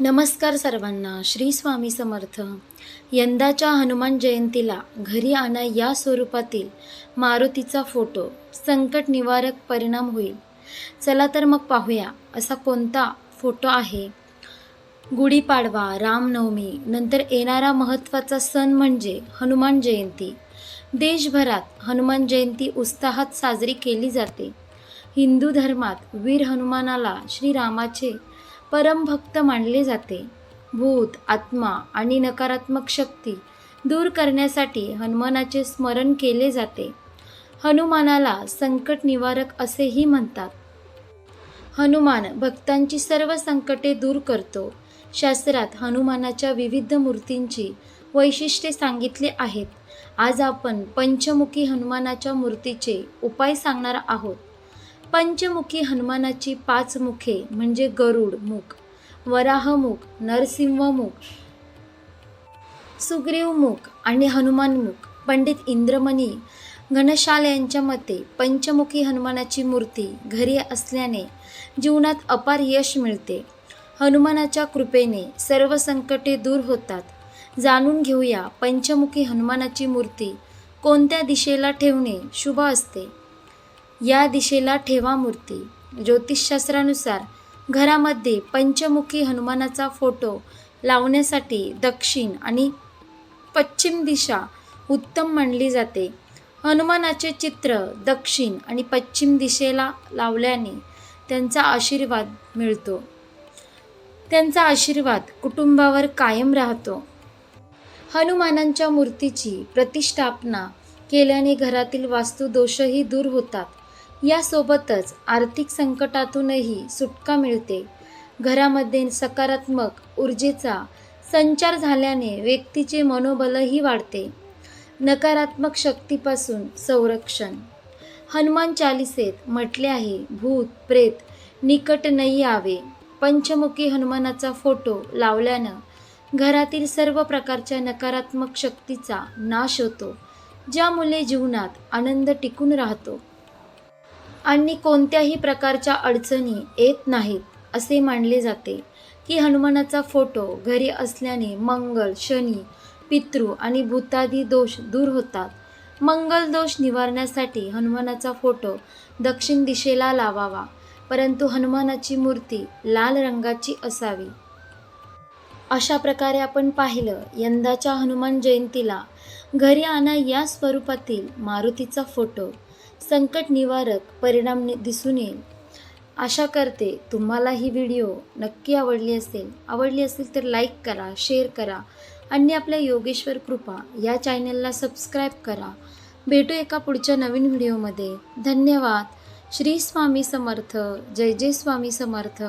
नमस्कार सर्वांना श्री स्वामी समर्थ. यंदाच्या हनुमान जयंतीला घरी आणा या स्वरूपातील मारुतीचा फोटो. संकट निवारक परिणाम होईल. चला तर मग पाहूया असा कोणता फोटो आहे. गुढीपाडवा रामनवमी नंतर येणारा महत्त्वाचा सण म्हणजे हनुमान जयंती. देशभरात हनुमान जयंती उत्साहात साजरी केली जाते. हिंदू धर्मात वीर हनुमानाला श्रीरामाचे परमभक्त मानले जाते. भूत आत्मा आणि नकारात्मक शक्ती दूर करण्यासाठी हनुमानाचे स्मरण केले जाते. हनुमानाला संकट निवारक असेही म्हणतात. हनुमान भक्तांची सर्व संकटे दूर करतो. शास्त्रात हनुमानाच्या विविध मूर्तींची वैशिष्ट्ये सांगितली आहेत. आज आपण पंचमुखी हनुमानाच्या मूर्तीचे उपाय सांगणार आहोत. पंचमुखी हनुमानाची पाच मुखे म्हणजे गरुड मुख वराहमुख नरसिंहमुख सुग्रीवमुख आणि हनुमानमुख पंडित इंद्रमणी घनशाल यांच्या मते पंचमुखी हनुमानाची मूर्ती घरी असल्याने जीवनात अपार यश मिळते. हनुमानाच्या कृपेने सर्व संकटे दूर होतात. जाणून घेऊया पंचमुखी हनुमानाची मूर्ती कोणत्या दिशेला ठेवणे शुभ असते? या दिशेला ठेवा मूर्ती. ज्योतिषशास्त्रानुसार घरामध्ये पंचमुखी हनुमानाचा फोटो लावण्यासाठी दक्षिण आणि पश्चिम दिशा उत्तम मानली जाते. हनुमानाचे चित्र दक्षिण आणि पश्चिम दिशेला लावल्याने त्यांचा आशीर्वाद मिळतो. त्यांचा आशीर्वाद कुटुंबावर कायम राहतो. हनुमानांच्या मूर्तीची प्रतिष्ठापना केल्याने घरातील वास्तुदोषही दूर होतात. यासोबतच आर्थिक संकटातूनही सुटका मिळते. घरामध्ये सकारात्मक ऊर्जेचा संचार झाल्याने व्यक्तीचे मनोबलही वाढते. नकारात्मक शक्तीपासून संरक्षण. हनुमान चालिसेत म्हटले आहे भूत प्रेत निकट नाही यावे. पंचमुखी हनुमानाचा फोटो लावल्यानं घरातील सर्व प्रकारच्या नकारात्मक शक्तीचा नाश होतो. ज्यामुळे जीवनात आनंद टिकून राहतो. आणि कोणत्याही प्रकारच्या अडचणी येत नाहीत असे मानले जाते की हनुमानाचा फोटो घरी असल्याने मंगल शनी पितृ आणि भूतादी दोष दूर होतात. मंगल दोष निवारण्यासाठी हनुमानाचा फोटो दक्षिण दिशेला लावावा परंतु हनुमानाची मूर्ती लाल रंगाची असावी. अशा प्रकारे आपण पाहिलं यंदाच्या हनुमान जयंतीला घरी आणा या स्वरूपातील मारुतीचा फोटो. संकट निवारक परिणाम दिसून येईल. आशा करते तुम्हाला ही व्हिडिओ नक्की आवडली असेल. आवडली असेल तर लाईक करा शेअर करा आणि आपल्या योगेश्वर कृपा या चॅनलला सबस्क्राईब करा. भेटू एका पुढच्या नवीन व्हिडिओमध्ये. धन्यवाद. श्री स्वामी समर्थ. जय जय स्वामी समर्थ.